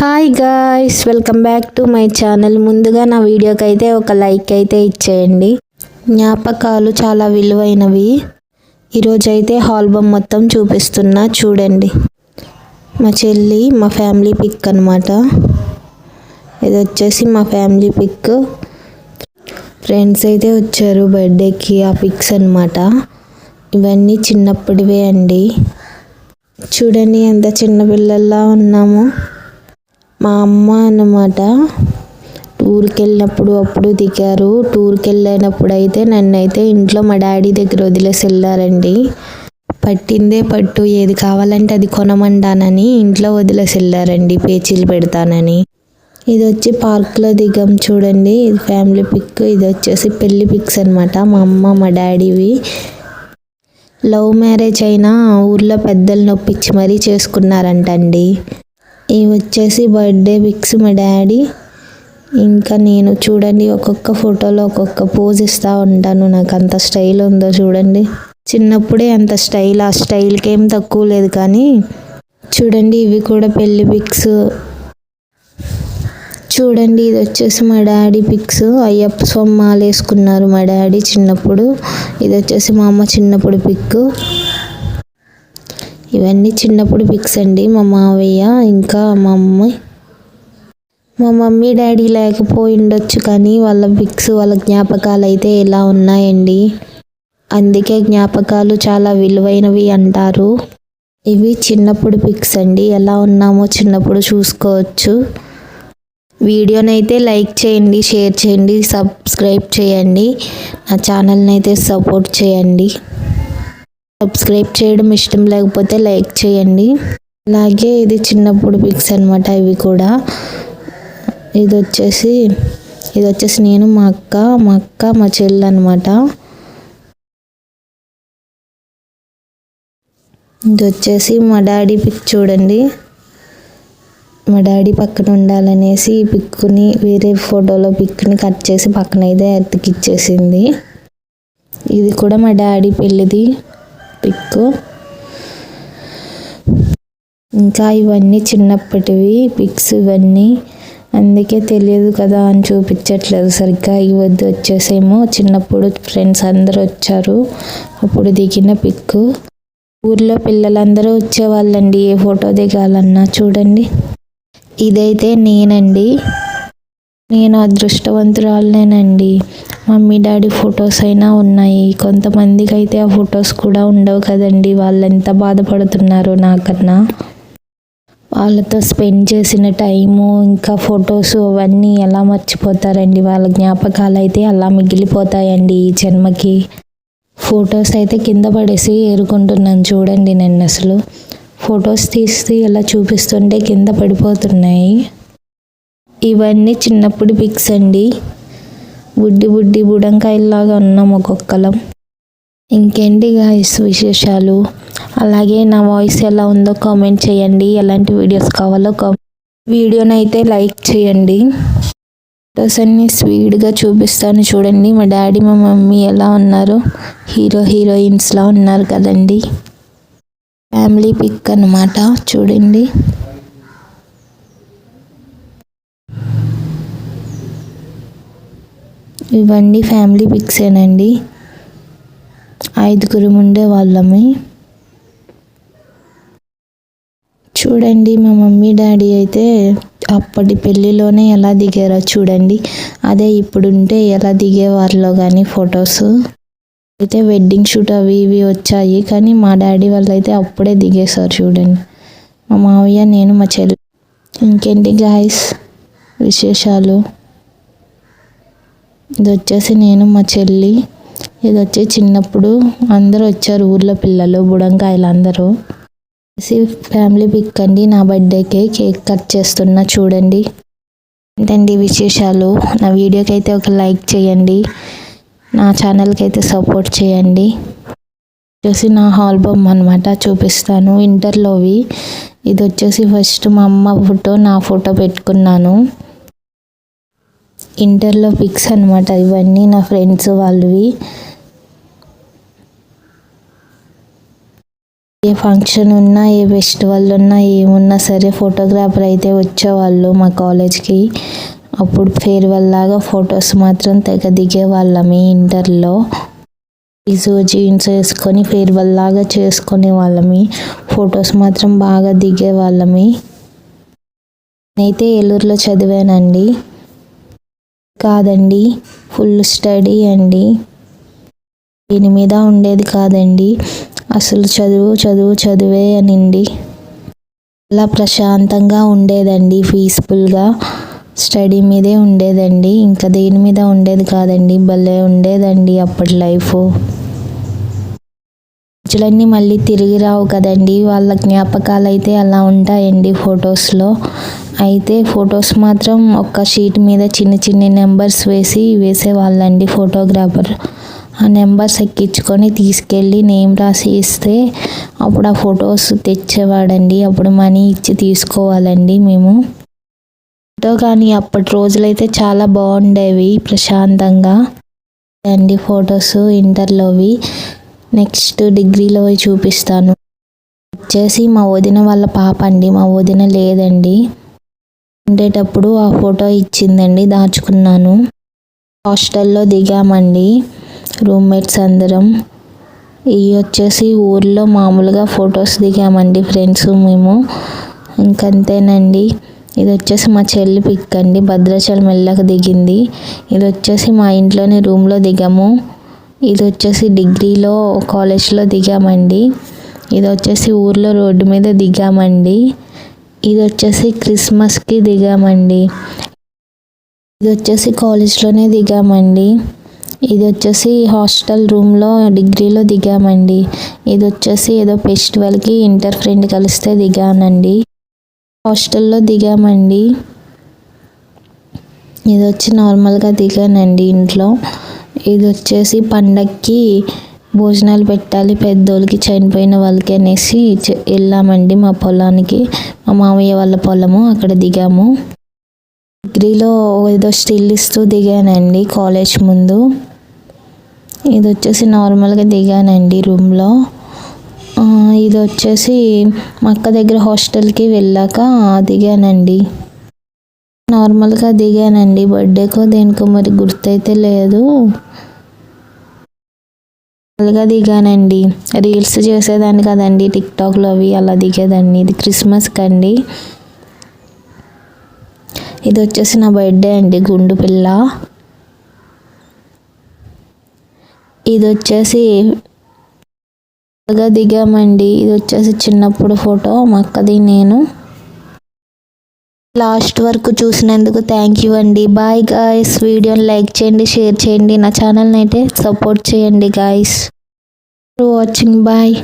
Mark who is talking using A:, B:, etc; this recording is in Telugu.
A: Hi guys welcome back to my channel ముందుగా నా వీడియోకి అయితే ఒక లైక్ అయితే ఇచ్చేయండి. జ్ఞాపకాలు చాలా విలువైనవి. ఈరోజు అయితే ఆల్బమ్ మొత్తం చూపిస్తున్నా చూడండి. మా చెల్లి మా ఫ్యామిలీ పిక్ అనమాట ఇది వచ్చేసి మా ఫ్యామిలీ పిక్ ఫ్రెండ్స్ అయితే వచ్చారు బర్త్డేకి ఆ పిక్స్ అనమాట ఇవన్నీ చిన్నప్పటివే అండి. చూడండి ఎంత చిన్న పిల్లల్లా ఉన్నాము. మా అమ్మ అన్నమాట టూర్కి వెళ్ళినప్పుడు అప్పుడు దిగారు. టూర్కి వెళ్ళినప్పుడు అయితే నన్ను అయితే ఇంట్లో మా డాడీ దగ్గర వదిలేసి వెళ్ళారండి. పట్టిందే పట్టు ఏది కావాలంటే అది కొనమంటానని ఇంట్లో వదిలేసి వెళ్ళారండి పేచీలు పెడతానని. ఇది వచ్చి పార్క్లో దిగాం చూడండి. ఇది ఫ్యామిలీ పిక్ ఇది వచ్చేసి పెళ్ళి పిక్స్ అనమాట మా అమ్మ మా డాడీవి. లవ్ మ్యారేజ్ అయినా ఊర్లో పెద్దలు నొప్పించి మరీ చేసుకున్నారంటండి. ఇవి వచ్చేసి బర్త్డే పిక్స్ మా డాడీ. ఇంకా నేను చూడండి ఒక్కొక్క ఫోటోలో ఒక్కొక్క పోజ్ ఇస్తూ ఉంటాను. నాకు అంత స్టైల్ ఉందో చూడండి. చిన్నప్పుడే అంత స్టైల్ ఆ స్టైల్కి ఏం తక్కువ లేదు కానీ చూడండి ఇవి కూడా పెళ్ళి పిక్స్ చూడండి ఇది వచ్చేసి మా డాడీ పిక్స్ అయ్యప్ప స్వామి మాల వేసుకున్నారు మా డాడీ చిన్నప్పుడు. ఇది వచ్చేసి మా అమ్మ చిన్నప్పుడు పిక్ ఇవన్నీ చిన్నప్పుడు పిక్స్ అండి. మా మావయ్య ఇంకా మా అమ్మ. మా మమ్మీ డాడీ లేకపోయి ఉండొచ్చు కానీ వాళ్ళ పిక్స్ వాళ్ళ జ్ఞాపకాలు అయితే ఎలా ఉన్నాయండి? అందుకే జ్ఞాపకాలు చాలా విలువైనవి అంటారు. ఇవి చిన్నప్పుడు పిక్స్ అండి. ఎలా ఉన్నామో చిన్నప్పుడు చూసుకోవచ్చు. వీడియోనైతే లైక్ చేయండి షేర్ చేయండి సబ్స్క్రైబ్ చేయండి. నా ఛానల్ని అయితే సపోర్ట్ చేయండి. సబ్స్క్రైబ్ చేయడం ఇష్టం లేకపోతే లైక్ చేయండి. అలాగే ఇది చిన్నప్పుడు పిక్స్ అనమాట ఇవి కూడా. ఇది వచ్చేసి ఇది వచ్చేసి నేను మా అక్క మా అక్క మా చెల్లి అనమాట ఇది వచ్చేసి మా డాడీ పిక్ చూడండి. మా డాడీ పక్కన ఉండాలనేసి ఈ పిక్ని వేరే ఫోటోలో పిక్ని కట్ చేసి పక్కన అయితే అతికిచ్చేసింది ఇది కూడా మా డాడీ పెళ్ళిది. పిక్ ఇంకా ఇవన్నీ చిన్నప్పటివి పిక్స్ ఇవన్నీ. అందుకే తెలియదు కదా అని చూపించట్లేదు సరిగ్గా. ఈ వద్దు వచ్చేసేమో. చిన్నప్పుడు ఫ్రెండ్స్ అందరూ వచ్చారు. అప్పుడు దిగిన పిక్ ఊర్లో పిల్లలందరూ వచ్చేవాళ్ళండి. ఏ ఫోటో దిగాలన్నా చూడండి. ఇదైతే నేనండి. నేను అదృష్టవంతురాలనేనండి. మమ్మీ డాడీ ఫొటోస్ అయినా ఉన్నాయి. కొంతమందికి అయితే ఆ ఫొటోస్ కూడా ఉండవు కదండి. వాళ్ళు ఎంత బాధపడుతున్నారు నాకన్నా. వాళ్ళతో స్పెండ్ చేసిన టైము ఇంకా ఫొటోస్ అవన్నీ ఎలా మర్చిపోతారండి? వాళ్ళ జ్ఞాపకాలు అయితే అలా మిగిలిపోతాయండి ఈ జన్మకి. ఫొటోస్ అయితే కింద పడేసి ఏరుకుంటున్నాను చూడండి నేను అసలు. ఫొటోస్ తీసి ఎలా చూపిస్తుంటే కింద పడిపోతున్నాయి. ఇవన్నీ చిన్నప్పుడు పిక్స్ అండి. బుడ్డి బుడ్డి బుడంకాయలాగా ఉన్నాం ఒక్కొక్కలం. ఇంకేంటి గాయస్ విశేషాలు? అలాగే నా వాయిస్ ఎలా ఉందో కామెంట్ చేయండి. ఎలాంటి వీడియోస్ కావాలో వీడియోనైతే లైక్ చేయండి. ఫొటోస్ అన్ని స్వీడ్గా చూపిస్తాను చూడండి. మా డాడీ మా మమ్మీ ఎలా ఉన్నారు? హీరో హీరోయిన్స్లా ఉన్నారు కదండి. ఫ్యామిలీ పిక్ అనమాట చూడండి. ఇవన్నీ ఫ్యామిలీ పిక్సేనండి ఐదుగురు ఉండే వాళ్ళమే. చూడండి మా మమ్మీ డాడీ అయితే అప్పటి పెళ్ళిలోనే ఎలా దిగారో చూడండి. అదే ఇప్పుడుంటే ఎలా దిగేవారిలో కానీ ఫొటోస్. అయితే వెడ్డింగ్ షూట్ అవి ఇవి వచ్చాయి కానీ మా డాడీ వాళ్ళు అయితే అప్పుడే దిగేశారు చూడండి. మా మావయ్య నేను మా చెల్లి. ఇంకేంటి గాయస్ విశేషాలు? ఇది వచ్చేసి నేను మా చెల్లి. ఇది వచ్చి చిన్నప్పుడు అందరూ వచ్చారు ఊర్లో పిల్లలు బుడంకాయలు అందరూ ఫ్యామిలీ పిక్ అండి నా బర్త్డేకి కేక్ కట్ చేస్తున్నా చూడండి. ఏంటండి విశేషాలు? నా వీడియోకి అయితే ఒక లైక్ చేయండి. నా ఛానల్కి అయితే సపోర్ట్ చేయండి. వచ్చేసి నా ఆల్బమ్ అనమాట చూపిస్తాను ఇంటర్లోవి. ఇది వచ్చేసి ఫస్ట్ మా అమ్మ ఫోటో నా ఫోటో పెట్టుకున్నాను. ఇంటర్లో పిక్స్ అనమాట ఇవన్నీ నా ఫ్రెండ్స్ వాళ్ళవి. ఏ ఫంక్షన్ ఉన్నా ఏ ఫెస్టివల్ ఉన్నా ఏమున్నా సరే ఫోటోగ్రాఫర్ అయితే వచ్చేవాళ్ళు మా కాలేజ్కి. అప్పుడు ఫేర్వెల్ లాగా ఫొటోస్ మాత్రం తెగ దిగేవాళ్ళమే ఇంటర్లో. ఈజు జీన్స్ వేసుకొని ఫేర్వెల్ లాగా చేసుకునే వాళ్ళమి ఫొటోస్ మాత్రం బాగా దిగేవాళ్ళమి. నేనైతే ఏలూరులో చదివానండి. కాదండి. ఫుల్ స్టడీ అండి. దీని మీద ఉండేది కాదండి. అసలు చదువు చదువు చదువే అనిండి. అలా ప్రశాంతంగా ఉండేదండి పీస్ఫుల్గా స్టడీ మీదే ఉండేదండి. ఇంకా దేని మీద ఉండేది కాదండి. భలే ఉండేదండి అప్పటి లైఫ్ రోజులన్నీ మళ్ళీ తిరిగి రావు కదండి. వాళ్ళ జ్ఞాపకాలు అయితే అలా ఉంటాయండి ఫొటోస్లో. అయితే ఫొటోస్ మాత్రం ఒక్క షీట్ మీద చిన్న చిన్న నెంబర్స్ వేసి వేసేవాళ్ళండి ఫోటోగ్రాఫర్. ఆ నెంబర్స్ ఎక్కించుకొని తీసుకెళ్ళి నేమ్ రాసి ఇస్తే అప్పుడు ఆ ఫొటోస్ తెచ్చేవాడండి. అప్పుడు మనీ ఇచ్చి తీసుకోవాలండి మేము. ఫోటో కానీ అప్పటి రోజులైతే చాలా బాగుండేవి ప్రశాంతంగా. అండి ఫొటోస్ ఇంటర్లోవి. నెక్స్ట్ డిగ్రీలో చూపిస్తాను. వచ్చేసి మా వదిన వాళ్ళ పాప అండి. మా వదిన లేదండి. ఉండేటప్పుడు ఆ ఫోటో ఇచ్చిందండి. దాచుకున్నాను. హాస్టల్లో దిగామండి. రూమ్మేట్స్ అందరం. ఇవి వచ్చేసి ఊర్లో మామూలుగా ఫొటోస్ దిగామండి ఫ్రెండ్స్ మేము. ఇంకంతేనండి. ఇది వచ్చేసి మా చెల్లి పిక్ అండి. భద్రాచలం వెళ్ళక దిగింది. ఇది వచ్చేసి మా ఇంట్లోనే రూమ్లో దిగాము. ఇది వచ్చేసి డిగ్రీలో కాలేజ్లో దిగామండి. ఇది వచ్చేసి ఊర్లో రోడ్డు మీద దిగామండి. ఇది వచ్చేసి క్రిస్మస్కి దిగామండి. ఇది వచ్చేసి కాలేజ్లోనే దిగామండి. ఇది వచ్చేసి హాస్టల్ రూమ్లో డిగ్రీలో దిగామండి. ఇది వచ్చేసి ఏదో ఫెస్టివల్కి ఇంటర్ ఫ్రెండ్ కలిస్తే దిగానండి. హాస్టల్లో దిగామండి. ఇది వచ్చి నార్మల్గా దిగానండి ఇంట్లో. ఇది వచ్చేసి పండక్కి భోజనాలు పెట్టాలి పెద్దోళ్ళకి చనిపోయిన వాళ్ళకి అనేసి వెళ్ళామండి మా పొలానికి. మా మామయ్య వాళ్ళ పొలము అక్కడ దిగాము. డిగ్రీలో ఏదో స్టిల్ ఇస్తూ దిగానండి కాలేజ్ ముందు. ఇది వచ్చేసి నార్మల్గా దిగానండి రూమ్లో. ఇది వచ్చేసి మా అక్క దగ్గర హాస్టల్కి వెళ్ళాక దిగానండి. నార్మల్గా దిగానండి బర్త్డేకో దేనికో మరి గుర్తైతే లేదు. నార్మల్గా దిగానండి. రీల్స్ చేసేదాన్ని కదండి టిక్టాక్లో అవి అలా దిగేదాన్ని. ఇది క్రిస్మస్కి అండి ఇది వచ్చేసి నా బర్త్డే అండి గుండు పిల్ల. ఇది వచ్చేసి దిగామండి. ఇది వచ్చేసి చిన్నప్పుడు ఫోటో మా అక్కది నేను. లాస్ట్ వరకు చూసినందుకు థ్యాంక్ యూ అండి. బాయ్ గాయస్ వీడియోని లైక్ చేయండి షేర్ చేయండి. నా ఛానల్ని అయితే సపోర్ట్ చేయండి గాయస్ వాచింగ్ బాయ్